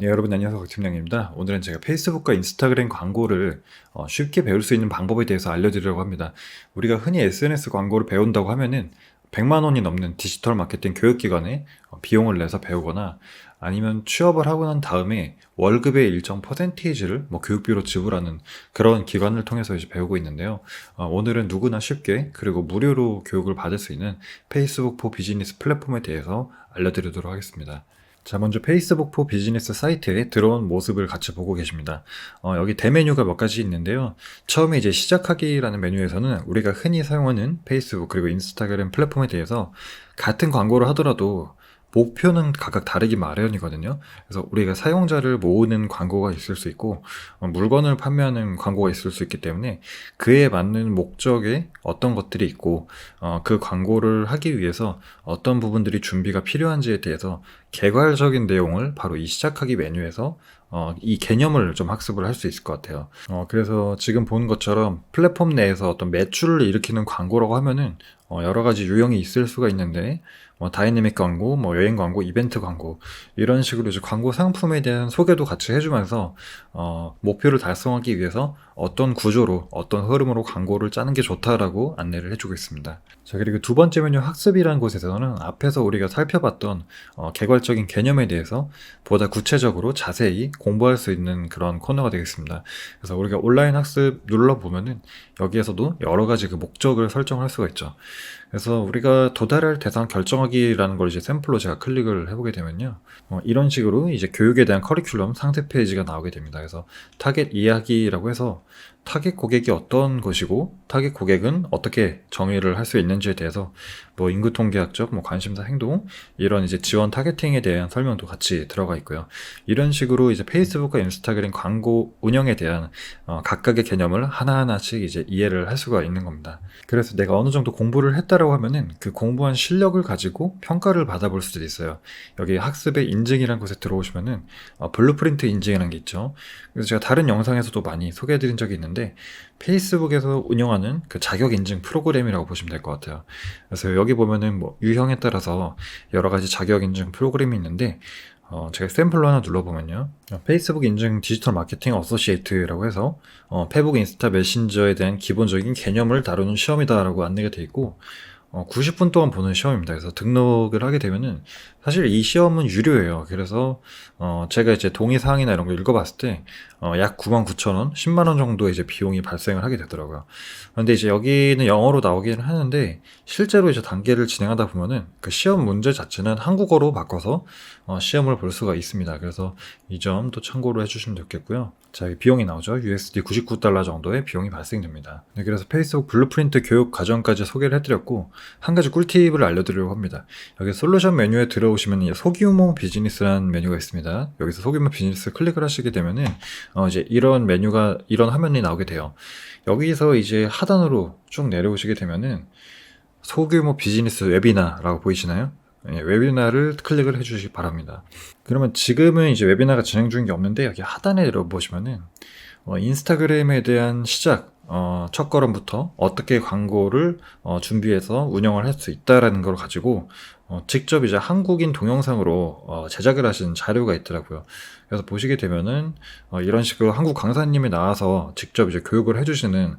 네, 여러분 안녕하세요. 곽팀장입니다. 오늘은 제가 페이스북과 인스타그램 광고를 어, 쉽게 배울 수 있는 방법에 대해서 알려드리려고 합니다. 우리가 흔히 SNS 광고를 배운다고 하면은 100만 원이 넘는 디지털 마케팅 교육기관에 어, 비용을 내서 배우거나 아니면 취업을 하고 난 다음에 월급의 일정 퍼센테이지를 뭐 교육비로 지불하는 그런 기관을 통해서 이제 배우고 있는데요. 어, 오늘은 누구나 쉽게 그리고 무료로 교육을 받을 수 있는 페이스북 포 비즈니스 플랫폼에 대해서 알려드리도록 하겠습니다. 자, 먼저 페이스북 포 비즈니스 사이트에 들어온 모습을 같이 보고 계십니다. 어, 여기 대메뉴가 몇 가지 있는데요. 처음에 이제 시작하기라는 메뉴에서는 우리가 흔히 사용하는 페이스북 그리고 인스타그램 플랫폼에 대해서 같은 광고를 하더라도 목표는 각각 다르기 마련이거든요. 그래서 우리가 사용자를 모으는 광고가 있을 수 있고 어, 물건을 판매하는 광고가 있을 수 있기 때문에 그에 맞는 목적에 어떤 것들이 있고 어, 그 광고를 하기 위해서 어떤 부분들이 준비가 필요한지에 대해서 개괄적인 내용을 바로 이 시작하기 메뉴에서 어, 이 개념을 좀 학습을 할 수 있을 것 같아요. 어, 그래서 지금 본 것처럼 플랫폼 내에서 어떤 매출을 일으키는 광고라고 하면은 어, 여러 가지 유형이 있을 수가 있는데 뭐 다이내믹 광고, 뭐 여행 광고, 이벤트 광고 이런 식으로 이제 광고 상품에 대한 소개도 같이 해주면서 어, 목표를 달성하기 위해서 어떤 구조로 어떤 흐름으로 광고를 짜는 게 좋다라고 안내를 해주고 있습니다. 자 그리고 두 번째 메뉴 학습이라는 곳에서는 앞에서 우리가 살펴봤던 어, 개괄적인 개념에 대해서 보다 구체적으로 자세히 공부할 수 있는 그런 코너가 되겠습니다. 그래서 우리가 온라인 학습 눌러 보면은 여기에서도 여러 가지 그 목적을 설정할 수가 있죠. 그래서 우리가 도달할 대상 결정하기라는 걸 이제 샘플로 제가 클릭을 해보게 되면요. 어, 이런 식으로 이제 교육에 대한 커리큘럼 상세 페이지가 나오게 됩니다. 그래서 타겟 이야기라고 해서 타겟 고객이 어떤 것이고 타겟 고객은 어떻게 정의를 할 수 있는지에 대해서 뭐 인구 통계학적, 뭐 관심사 행동 이런 이제 지원 타겟팅에 대한 설명도 같이 들어가 있고요. 이런 식으로 이제 페이스북과 인스타그램 광고 운영에 대한 어, 각각의 개념을 하나하나씩 이제 이해를 할 수가 있는 겁니다. 그래서 내가 어느 정도 공부를 했다라고 하면은 그 공부한 실력을 가지고 평가를 받아볼 수도 있어요. 여기 학습의 인증이라는 곳에 들어오시면은 어, 블루프린트 인증이라는 게 있죠. 그래서 제가 다른 영상에서도 많이 소개해드린 적이 있는데 페이스북에서 운영하는 그 자격 인증 프로그램이라고 보시면 될 것 같아요. 그래서 여기 보면은 뭐 유형에 따라서 여러 가지 자격 인증 프로그램이 있는데 어, 제가 샘플로 하나 눌러보면요. 어, 페이스북 인증 디지털 마케팅 어소시에이트라고 해서 어, 페북 인스타 메신저에 대한 기본적인 개념을 다루는 시험이다라고 안내가 돼 있고 어, 90분 동안 보는 시험입니다. 그래서 등록을 하게 되면은 사실 이 시험은 유료예요. 그래서 어, 제가 이제 동의 사항이나 이런 거 읽어봤을 때 어, 약 9만 9천 원, 10만 원 정도의 이제 비용이 발생을 하게 되더라고요. 그런데 이제 여기는 영어로 나오기는 하는데 실제로 이제 단계를 진행하다 보면은 그 시험 문제 자체는 한국어로 바꿔서 어, 시험을 볼 수가 있습니다. 그래서 이 점도 참고로 해주시면 좋겠고요. 자, 비용이 나오죠. USD 99달러 정도의 비용이 발생됩니다. 네, 그래서 페이스북 블루프린트 교육 과정까지 소개를 해드렸고 한 가지 꿀팁을 알려드리려고 합니다. 여기 솔루션 메뉴에 들어오시면 소규모 비즈니스라는 메뉴가 있습니다. 여기서 소규모 비즈니스 클릭을 하시게 되면은 어, 이제 이런 메뉴가 이런 화면이 나오게 돼요. 여기서 이제 하단으로 쭉 내려오시게 되면은 소규모 비즈니스 웨비나라고 보이시나요? 예, 웨비나를 클릭을 해주시기 바랍니다. 그러면 지금은 이제 웨비나가 진행 중인 게 없는데 여기 하단에 들어보시면은 어, 인스타그램에 대한 시작 어, 첫 걸음부터 어떻게 광고를 어, 준비해서 운영을 할 수 있다라는 걸 가지고 어, 직접 이제 한국인 동영상으로 어, 제작을 하신 자료가 있더라고요. 그래서 보시게 되면은 어, 이런 식으로 한국 강사님이 나와서 직접 이제 교육을 해주시는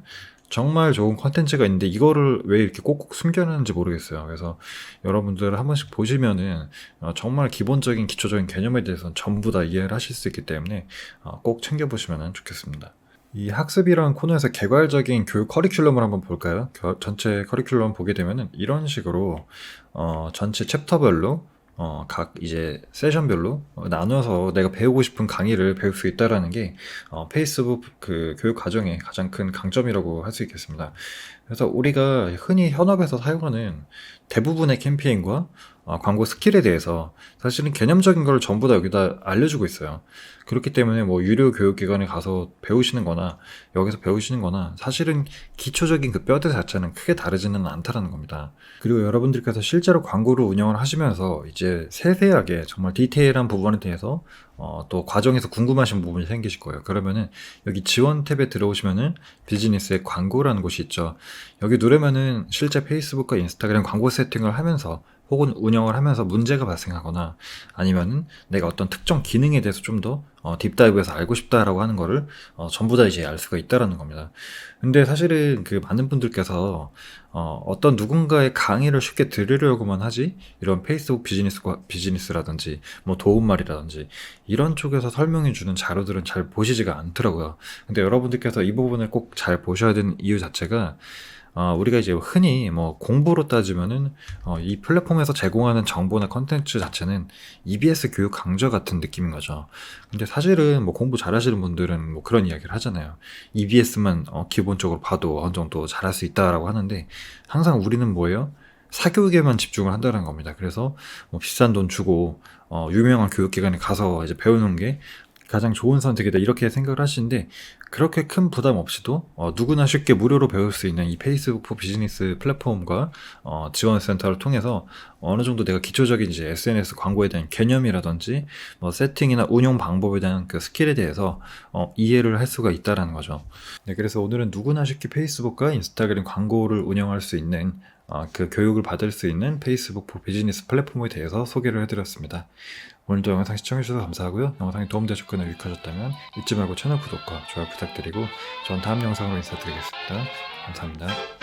정말 좋은 컨텐츠가 있는데 이거를 왜 이렇게 꼭꼭 숨겨놨는지 모르겠어요. 그래서 여러분들 한 번씩 보시면은 어, 정말 기본적인 기초적인 개념에 대해서는 전부 다 이해를 하실 수 있기 때문에 어, 꼭 챙겨보시면 좋겠습니다. 이 학습이라는 코너에서 개괄적인 교육 커리큘럼을 한번 볼까요? 겨- 전체 커리큘럼 보게 되면은 이런 식으로 어, 전체 챕터별로 어, 각 이제 세션별로 어, 나눠서 내가 배우고 싶은 강의를 배울 수 있다라는 게 어, 페이스북 그 교육 과정의 가장 큰 강점이라고 할 수 있겠습니다. 그래서 우리가 흔히 현업에서 사용하는 대부분의 캠페인과 어, 광고 스킬에 대해서 사실은 개념적인 걸 전부 다 여기다 알려주고 있어요. 그렇기 때문에 뭐 유료 교육기관에 가서 배우시는 거나 여기서 배우시는 거나 사실은 기초적인 그 뼈대 자체는 크게 다르지는 않다라는 겁니다. 그리고 여러분들께서 실제로 광고를 운영을 하시면서 이제 세세하게 정말 디테일한 부분에 대해서 어, 또 과정에서 궁금하신 부분이 생기실 거예요. 그러면은 여기 지원 탭에 들어오시면은 비즈니스의 광고라는 곳이 있죠. 여기 누르면은 실제 페이스북과 인스타그램 광고 세팅을 하면서 혹은 운영을 하면서 문제가 발생하거나 아니면은 내가 어떤 특정 기능에 대해서 좀 더 어, 딥다이브해서 알고 싶다라고 하는 거를 어, 전부 다 이제 알 수가 있다라는 겁니다. 근데 사실은 그 많은 분들께서 어, 어떤 누군가의 강의를 쉽게 들으려고만 하지 이런 페이스북 비즈니스 비즈니스라든지 뭐 도움말이라든지 이런 쪽에서 설명해 주는 자료들은 잘 보시지가 않더라고요. 근데 여러분들께서 이 부분을 꼭 잘 보셔야 되는 이유 자체가 어, 우리가 이제 흔히 뭐 공부로 따지면은 어, 이 플랫폼에서 제공하는 정보나 컨텐츠 자체는 EBS 교육 강좌 같은 느낌인 거죠. 근데 사실은 뭐 공부 잘하시는 분들은 뭐 그런 이야기를 하잖아요. EBS만 어, 기본적으로 봐도 어느 정도 잘할 수 있다라고 하는데 항상 우리는 뭐예요? 사교육에만 집중을 한다는 겁니다. 그래서 뭐 비싼 돈 주고 어, 유명한 교육기관에 가서 이제 배우는 게 가장 좋은 선택이다 이렇게 생각을 하시는데 그렇게 큰 부담 없이도 어, 누구나 쉽게 무료로 배울 수 있는 이 페이스북 포 비즈니스 플랫폼과 어, 지원센터를 통해서 어느 정도 내가 기초적인 이제 SNS 광고에 대한 개념이라든지 뭐 세팅이나 운영 방법에 대한 그 스킬에 대해서 어, 이해를 할 수가 있다라는 거죠. 네, 그래서 오늘은 누구나 쉽게 페이스북과 인스타그램 광고를 운영할 수 있는 어, 그 교육을 받을 수 있는 페이스북 포 비즈니스 플랫폼에 대해서 소개를 해드렸습니다. 오늘도 영상 시청해주셔서 감사하고요. 영상이 도움되셨거나 유익하셨다면 잊지 말고 채널 구독과 좋아요 부탁드리고 전 다음 영상으로 인사드리겠습니다. 감사합니다.